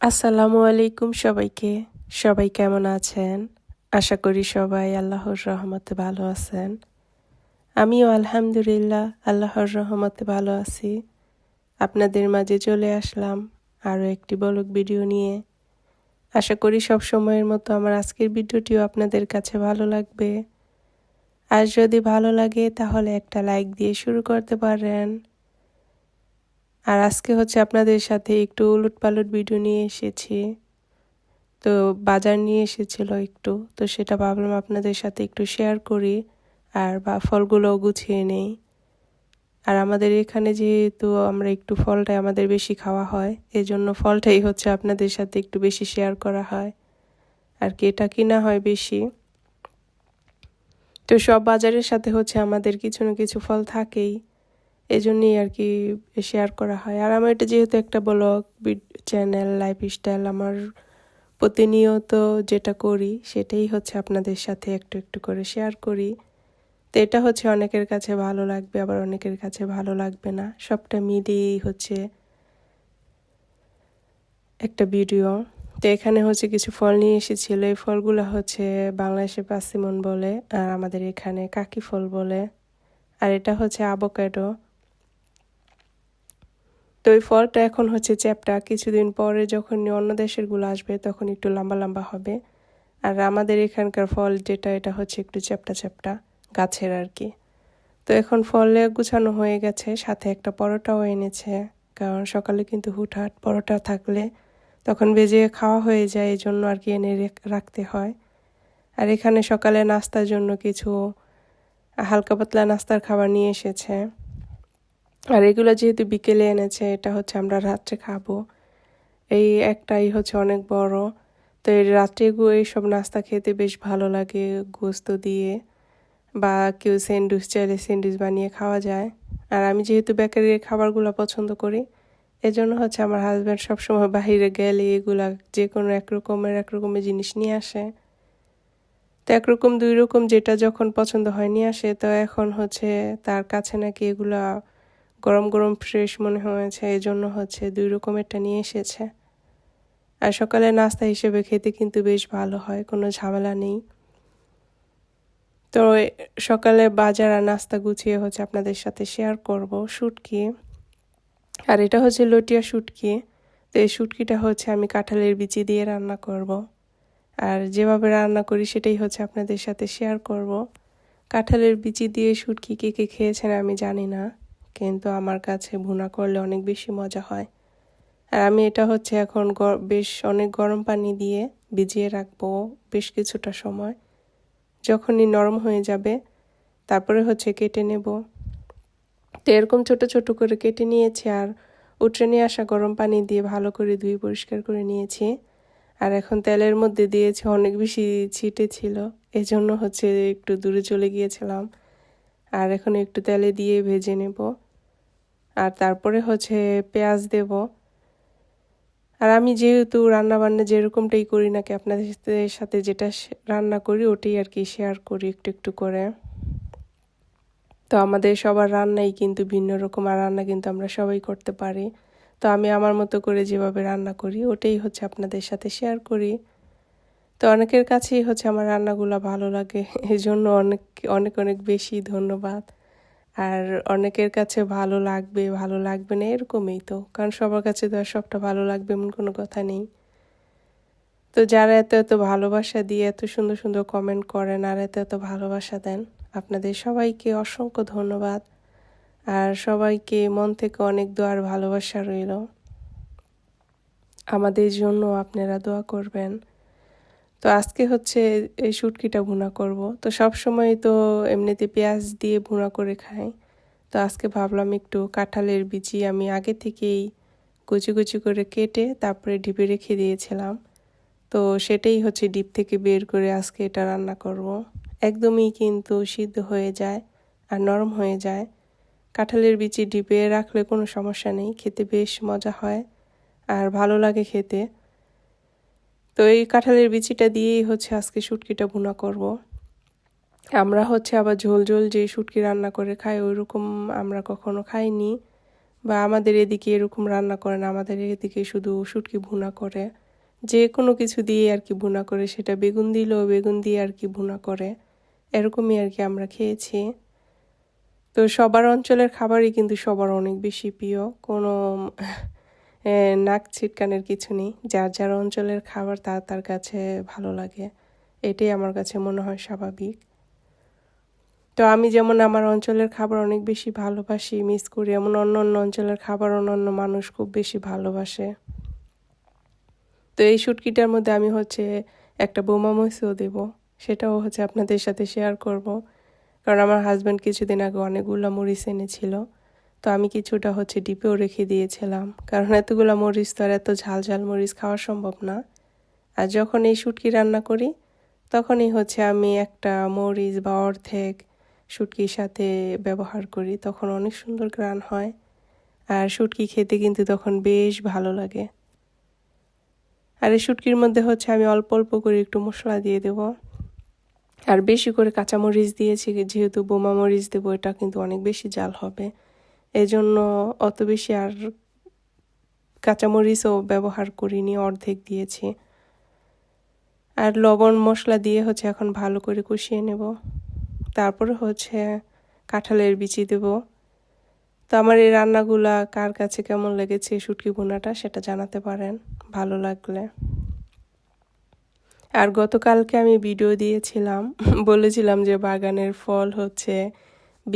আসসালামু আলাইকুম সবাইকে। সবাই কেমন আছেন? আশা করি সবাই আল্লাহর রহমতে ভালো আছেন। আমিও আলহামদুলিল্লাহ আল্লাহর রহমতে ভালো আছি। আপনাদের মাঝে চলে আসলাম আরও একটি বলক ভিডিও নিয়ে। আশা করি সব সময়ের মতো আমার আজকের ভিডিওটিও আপনাদের কাছে ভালো লাগবে। আর যদি ভালো লাগে তাহলে একটা লাইক দিয়ে শুরু করতে পারেন। আর আজকে হচ্ছে আপনাদের সাথে একটু উলট পালট ভিডিও নিয়ে এসেছি। তো বাজার নিয়ে এসেছিল একটু, তো সেটা ভাবলাম আপনাদের সাথে একটু শেয়ার করি আর বা ফলগুলোও গুছিয়ে নেই। আর আমাদের এখানে যেহেতু আমরা একটু ফলটাই আমাদের বেশি খাওয়া হয় এই জন্য ফলটাই হচ্ছে আপনাদের সাথে একটু বেশি শেয়ার করা হয়। আর কি এটা কিনা হয় বেশি। তো সব বাজারের সাথে হচ্ছে আমাদের কিছু না কিছু ফল থাকেই। এজন্যই আর কি শেয়ার করা হয়। আর আমার এটা যেহেতু একটা ব্লগ চ্যানেল লাইফ স্টাইল আমার প্রতিনিয়ত যেটা করি, সেটাই হচ্ছে আপনাদের সাথে একটু একটু করে শেয়ার করি। তো এটা হচ্ছে অনেকের কাছে ভালো লাগবে, আবার অনেকের কাছে ভালো লাগবে না। সবটা মিলিয়েই হচ্ছে একটা ভিডিও তো এখানে হচ্ছে কিছু ফল নিয়ে এসেছিল। এই ফলগুলো হচ্ছে বাংলাদেশে পাসিমন বলে, আর আমাদের এখানে কাকি ফল বলে। আর এটা হচ্ছে আবোকাডো তো ওই ফলটা এখন হচ্ছে চ্যাপটা। কিছুদিন পরে যখন অন্য দেশেরগুলো আসবে, তখন একটু লম্বা লম্বা হবে। আর আমাদের এখানকার ফল যেটা, এটা হচ্ছে একটু চ্যাপটা চ্যাপটা গাছের আর কি। তো এখন ফলে গুছানো হয়ে গেছে, সাথে একটা পরোটাও এনেছে। কারণ সকালে কিন্তু হুটহাট পরোটা থাকলে তখন বেজে খাওয়া হয়ে যায় এই জন্য আর কি এনে রাখতে হয়। আর এখানে সকালে নাস্তার জন্য কিছু হালকা পাতলা নাস্তার খাবার নিয়ে এসেছে। আর এগুলো যেহেতু বিকেলে এনেছে, এটা হচ্ছে আমরা রাত্রে খাব। এই একটাই হচ্ছে অনেক বড়। তো এই রাত্রে এইসব নাস্তা খেতে বেশ ভালো লাগে গোস্ত দিয়ে, বা কেউ স্যান্ডউইচ চাইলে স্যান্ডউইচ বানিয়ে খাওয়া যায়। আর আমি যেহেতু বেকারির খাবারগুলো পছন্দ করি, এজন্য হচ্ছে আমার হাজব্যান্ড সবসময় বাহিরে গেলে এগুলা যে কোনো এক রকমের এক রকমের জিনিস নিয়ে আসে। তো একরকম দুই রকম যেটা যখন পছন্দ হয় নিয়ে আসে, তো এখন হচ্ছে তার কাছে নাকি এগুলা গরম গরম ফ্রেশ মনে হয়েছে এই জন্য হচ্ছে দুই রকমেরটা নিয়ে এসেছে। আর সকালে নাস্তা হিসেবে খেতে কিন্তু বেশ ভালো হয়, কোনো ঝামেলা নেই। তো সকালে বাজার আর নাস্তা গুছিয়ে হচ্ছে আপনাদের সাথে শেয়ার করব, শুটকি। আর এটা হচ্ছে লটিয়া শুটকি। তো এই শুটকিটা হচ্ছে আমি কাঁঠালের বিচি দিয়ে রান্না করব। আর যেভাবে রান্না করি সেটাই হচ্ছে আপনাদের সাথে শেয়ার করব। কাঁঠালের বিচি দিয়ে শুটকি কে কে খেয়েছেন আমি জানি না। কিন্তু আমার কাছে ভুনা করলে অনেক বেশি মজা হয়। আর আমি এটা হচ্ছে এখন বেশ অনেক গরম পানি দিয়ে ভিজিয়ে রাখব বেশ কিছুটা সময়। যখনই নরম হয়ে যাবে, তারপরে হচ্ছে কেটে নেব। তো এরকম ছোট ছোট করে কেটে নিয়েছি আর উঠে নিয়ে আসা গরম পানি দিয়ে ভালো করে ধুয়ে পরিষ্কার করে নিয়েছি। আর এখন তেলের মধ্যে দিয়েছি অনেক বেশি ছিটে ছিল, এজন্য হচ্ছে একটু দূরে চলে গিয়েছিলাম। আর এখন একটু তেলে দিয়ে ভেজে নেব। আর তারপরে হচ্ছে পেঁয়াজ দেব। আর আমি যেহেতু রান্না বান্না যেরকমটাই করি নাকি আপনাদের সাথে যেটা রান্না করি ওটাই আর কি শেয়ার করি একটু একটু করে। তো আমাদের সবার রান্নাই কিন্তু ভিন্ন রকম, আর রান্না কিন্তু আমরা সবাই করতে পারি। তো আমি আমার মতো করে যেভাবে রান্না করি, ওটাই হচ্ছে আপনাদের সাথে শেয়ার করি। তো অনেকের কাছেই হচ্ছে আমার রান্নাগুলো ভালো লাগে। এই জন্য অনেক অনেক অনেক বেশি ধন্যবাদ। আর অনেকের কাছে ভালো লাগবে ভালো লাগবে না এরকমই তো। কারণ সবার কাছে তো আর সবটা ভালো লাগবে এমন কোনো কথা নেই। তো যারা এত এত ভালোবাসা দিয়ে এত সুন্দর সুন্দর কমেন্ট করেন আর এত এত ভালোবাসা দেন, আপনাদের সবাইকে অসংখ্য ধন্যবাদ। আর সবাইকে মন থেকে অনেক দোয়ার ভালোবাসা রইল। আমাদের জন্য আপনারা দোয়া করবেন। তো আজকে হচ্ছে এই শুটকিটা ভুনা করব। তো সব সময় তো এমনিতে পেঁয়াজ দিয়ে ভুনা করে খাই। তো আজকে ভাবলাম একটু কাঁঠালের বিচি আমি আগে থেকেই কুচি কুচি করে কেটে তারপরে ডিপে রেখে দিয়েছিলাম। তো সেটাই হচ্ছে ডিপ থেকে বের করে আজকে এটা রান্না করব। একদমই কিন্তু সিদ্ধ হয়ে যায় আর নরম হয়ে যায়। কাঁঠালের বিচি ডিপে রাখলে কোনো সমস্যা নেই, খেতে বেশ মজা হয় আর ভালো লাগে খেতে। তো এই কাঁঠালের বিচিটা দিয়েই হচ্ছে আজকে শুটকিটা ভুনা করব। আমরা হচ্ছে আবার ঝোল ঝোল যে শুটকি রান্না করে খাই ওই রকম আমরা কখনো খাইনি বা আমাদের এদিকে এরকম রান্না করে না, আমাদের এদিকে শুধু শুটকি ভুনা করে। যে কোনো কিছু দিয়ে আর কি ভুনা করে, সেটা বেগুন দিলেও বেগুন দিয়ে আর কি ভুনা করে, এরকমই আর কি আমরা খেয়েছি। তো সবার অঞ্চলের খাবারই কিন্তু সবার অনেক বেশি প্রিয়। কোনো নাক ছিটকানের কিছু নেই। যার যার অঞ্চলের খাবার তার তার কাছে ভালো লাগে। এটাই আমার কাছে মনে হয় স্বাভাবিক। তো আমি যেমন আমার অঞ্চলের খাবার অনেক বেশি ভালোবাসি, মিস করি, এমন অন্য অন্য অঞ্চলের খাবার অন্য অন্য মানুষ খুব বেশি ভালোবাসে। তো এই শুটকিটার মধ্যে আমি হচ্ছে একটা বোমা মরিচও দেব। সেটাও হচ্ছে আপনাদের সাথে শেয়ার করব। কারণ আমার হাজব্যান্ড কিছুদিন আগে অনেকগুলো মরিচ এনেছিল। তো আমি কিছুটা হচ্ছে ডিপেও রেখে দিয়েছিলাম। কারণ এতগুলো মরিচ তো আর এত ঝাল ঝাল মরিচ খাওয়া সম্ভব না। আর যখন এই শুটকি রান্না করি, তখনই হচ্ছে আমি একটা মরিচ বা অর্ধেক শুটকির সাথে ব্যবহার করি, তখন অনেক সুন্দর গ্রান হয়। আর শুটকি খেতে কিন্তু তখন বেশ ভালো লাগে। আর এই শুটকির মধ্যে হচ্ছে আমি অল্প অল্প করে একটু মশলা দিয়ে দেব। আর বেশি করে কাঁচামরিচ দিয়েছি, যেহেতু বোমা মরিচ দেবো, এটা কিন্তু অনেক বেশি জাল হবে। এজন্য অত বেশি আর কাঁচামরিচও ব্যবহার করিনি, অর্ধেক দিয়েছি। আর লবণ মশলা দিয়ে হচ্ছে এখন ভালো করে কষিয়ে নেব। তারপরে হচ্ছে কাঁঠালের বিচি দেব। তো আমার এই রান্নাগুলা কার কাছে কেমন লেগেছে শুটকি বোনাটা সেটা জানাতে পারেন, ভালো লাগলে। আর গতকালকে আমি ভিডিও দিয়েছিলাম, বলেছিলাম যে বাগানের ফল হচ্ছে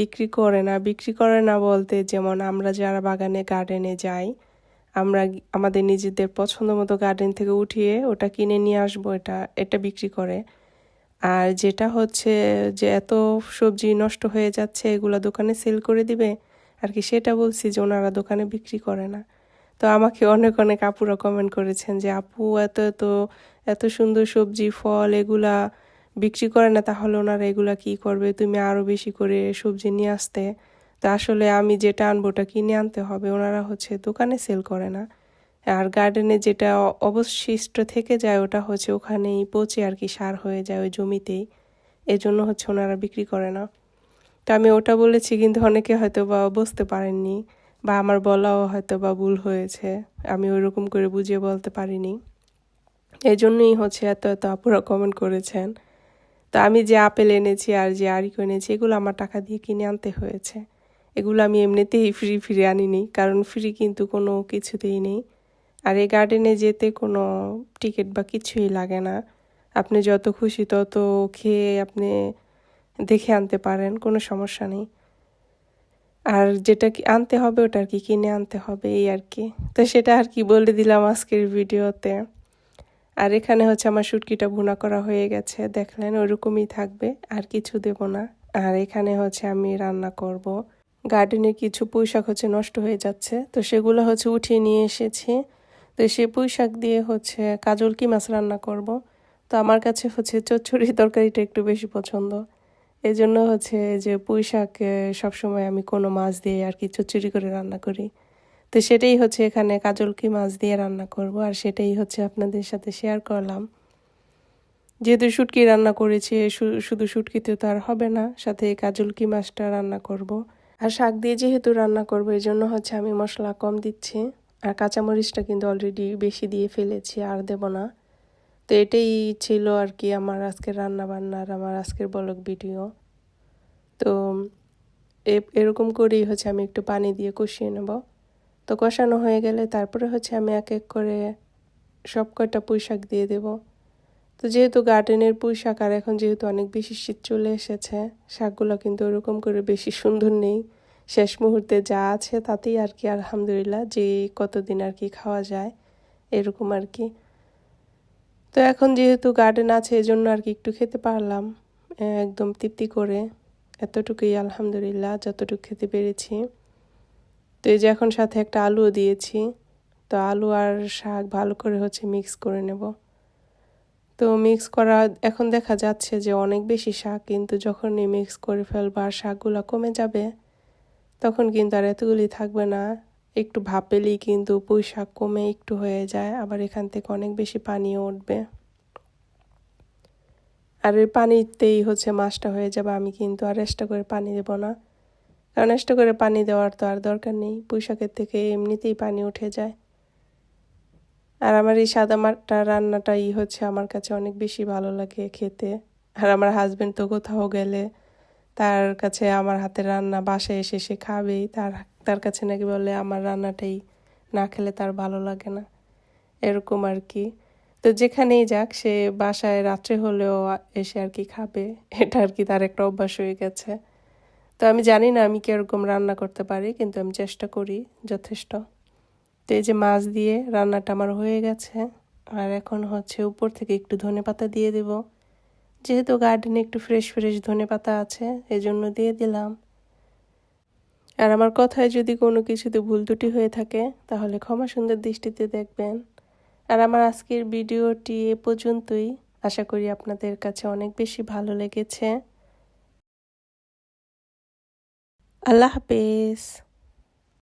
বিক্রি করে না। বিক্রি করে না বলতে যেমন আমরা যারা বাগানে গার্ডেনে যাই, আমরা আমাদের নিজেদের পছন্দ মতো গার্ডেন থেকে উঠিয়ে ওটা কিনে নিয়ে আসব, এটা এটা বিক্রি করে। আর যেটা হচ্ছে যে এত সবজি নষ্ট হয়ে যাচ্ছে, এগুলো দোকানে সেল করে দিবে? আর কি সেটা বলছি যে ওনারা দোকানে বিক্রি করে না। তো আমাকে অনেক অনেক আপুরা কমেন্ট করেছেন যে, আপু, এত এত এত সুন্দর সবজি, ফল, এগুলা বিক্রি করে না, তাহলে ওনারা এগুলা কি করবে? তুমি আরও বেশি করে সবজি নিয়ে আসতে। তো আসলে আমি যেটা আনব ওটা কিনে আনতে হবে। ওনারা হচ্ছে দোকানে সেল করে না। আর গার্ডেনে যেটা অবশিষ্ট থেকে যায়, ওটা হচ্ছে ওখানেই পচে আর কি সার হয়ে যায় ওই জমিতেই। এজন্য হচ্ছে ওনারা বিক্রি করে না। তো আমি ওটা বলেছি, কিন্তু অনেকে হয়তো বা বুঝতে পারেননি বা আমার বলাও হয়তো বা ভুল হয়েছে। আমি ওইরকম করে বুঝিয়ে বলতে পারিনি। এই জন্যই হচ্ছে এত এত আপুরা কমেন্ট করেছেন। তো আমি যে আপেল এনেছি আর যে আরিকো এনেছি, এগুলো আমার টাকা দিয়ে কিনে আনতে হয়েছে। এগুলো আমি এমনিতেই ফ্রি ফ্রি আনিনি, কারণ ফ্রি কিন্তু কোনো কিছুতেই নেই। আর এই গার্ডেনে যেতে কোনো টিকিট বা কিছুই লাগে না। আপনি যত খুশি তত খেয়ে আপনি দেখে আনতে পারেন, কোনো সমস্যা নেই। আর যেটা কি আনতে হবে ওটা আর কি কিনে আনতে হবে, এই আর কি। তো সেটা আর কি বলে দিলাম আজকের ভিডিওতে। আর এখানে হচ্ছে আমার শুটকিটা ভুনা করা হয়ে গেছে। দেখলেন, ওরকমই থাকবে, আর কিছু দেব না। আর এখানে হচ্ছে আমি রান্না করব। গার্ডেনের কিছু পুঁইশাক হচ্ছে নষ্ট হয়ে যাচ্ছে, তো সেগুলো হচ্ছে উঠিয়ে নিয়ে এসেছি। তো সে পুঁইশাক দিয়ে হচ্ছে কাজল কি মাছ রান্না করব। তো আমার কাছে হচ্ছে চচ্চড়ি তরকারিটা একটু বেশি পছন্দ। এই জন্য হচ্ছে যে পুঁই শাক সবসময় আমি কোনো মাছ দিয়ে আর কি চচ্চড়ি করে রান্না করি। তো সেটাই হচ্ছে এখানে কাজলকি মাছ দিয়ে রান্না করব আর সেটাই হচ্ছে আপনাদের সাথে শেয়ার করলাম। যেহেতু শুটকি রান্না করেছি শুধু শুটকিতে তো আর হবে না, সাথে কাজলকি মাছটা রান্না করব। আর শাক দিয়ে যেহেতু রান্না করব এই জন্য হচ্ছে আমি মশলা কম দিচ্ছি। আর কাঁচামরিচটা কিন্তু অলরেডি বেশি দিয়ে ফেলেছি, আর দেব না। তো এটাই ছিল আর কি আমার আজকের রান্না বান্নার আমার আজকের বলক ভিডিও। তো এরকম করেই হচ্ছে আমি একটু পানি দিয়ে কষিয়ে নেব। তো কষানো হয়ে গেলে তারপরে হচ্ছে আমি এক এক করে সব কয়টা পুঁই শাক দিয়ে দেব। তো যেহেতু গার্ডেনের পুঁই শাক আর এখন যেহেতু অনেক বেশি শীত চলে এসেছে, শাকগুলো কিন্তু ওরকম করে বেশি সুন্দর নেই। শেষ মুহূর্তে যা আছে তাতেই আর কি আলহামদুলিল্লাহ যে কতদিন আর কি খাওয়া যায়, এরকম আর কি। তো এখন যেহেতু গার্ডেন আছে, এজন্য আর কি একটু খেতে পারলাম একদম তৃপ্তি করে। এতটুকুই আলহামদুলিল্লাহ, যতটুকু খেতে পেরেছি। তো এই যে এখন সাথে একটা আলুও দিয়েছি, তো আলু আর শাক ভালো করে হচ্ছে মিক্স করে নেব। তো মিক্স করা, এখন দেখা যাচ্ছে যে অনেক বেশি শাক, কিন্তু যখন মিক্স করে ফেলব আর শাকগুলো কমে যাবে, তখন কিন্তু আর এতগুলি থাকবে না। একটু ভাপেলেই কিন্তু পুঁই শাক কমে একটু হয়ে যায়, আবার এখান থেকে অনেক বেশি পানিও উঠবে। আর ওই পানিতেই হচ্ছে মাছটা হয়ে যাবে, আমি কিন্তু আর এক্সট্রা করে পানি দেব না। কারণ করে পানি দেওয়ার তো আর দরকার নেই। পুঁইশাকের থেকে এমনিতেই পানি উঠে যায়। আর আমার এই সাদা মাঠটা রান্নাটাই হচ্ছে আমার কাছে অনেক বেশি ভালো লাগে খেতে। আর আমার হাজব্যান্ড তো কোথাও গেলে তার কাছে আমার হাতের রান্না বাসায় এসে সে খাবেই। তার তার কাছে নাকি বলে আমার রান্নাটাই না খেলে তার ভালো লাগে না। এরকম আর কি। তো যেখানেই যাক, সে বাসায় রাত্রে হলেও এসে আর কি খাবে। এটা আর কি তার একটা অভ্যাস হয়ে গেছে। তো আমি জানি না আমি কীরকম রান্না করতে পারি, কিন্তু আমি চেষ্টা করি যথেষ্ট। তো এই যে মাছ দিয়ে রান্নাটা আমার হয়ে গেছে, আর এখন হচ্ছে উপর থেকে একটু ধনে পাতা দিয়ে দেব। যেহেতু গার্ডেনে একটু ফ্রেশ ফ্রেশ ধনে পাতা আছে, এজন্য দিয়ে দিলাম। আর আমার কথায় যদি কোনো কিছুতে ভুল ত্রুটি হয়ে থাকে, তাহলে ক্ষমা সুন্দর দৃষ্টিতে দেখবেন। আর আমার আজকের ভিডিওটি এ পর্যন্তই। আশা করি আপনাদের কাছে অনেক বেশি ভালো লেগেছে। আল্লাহ হাফেজ।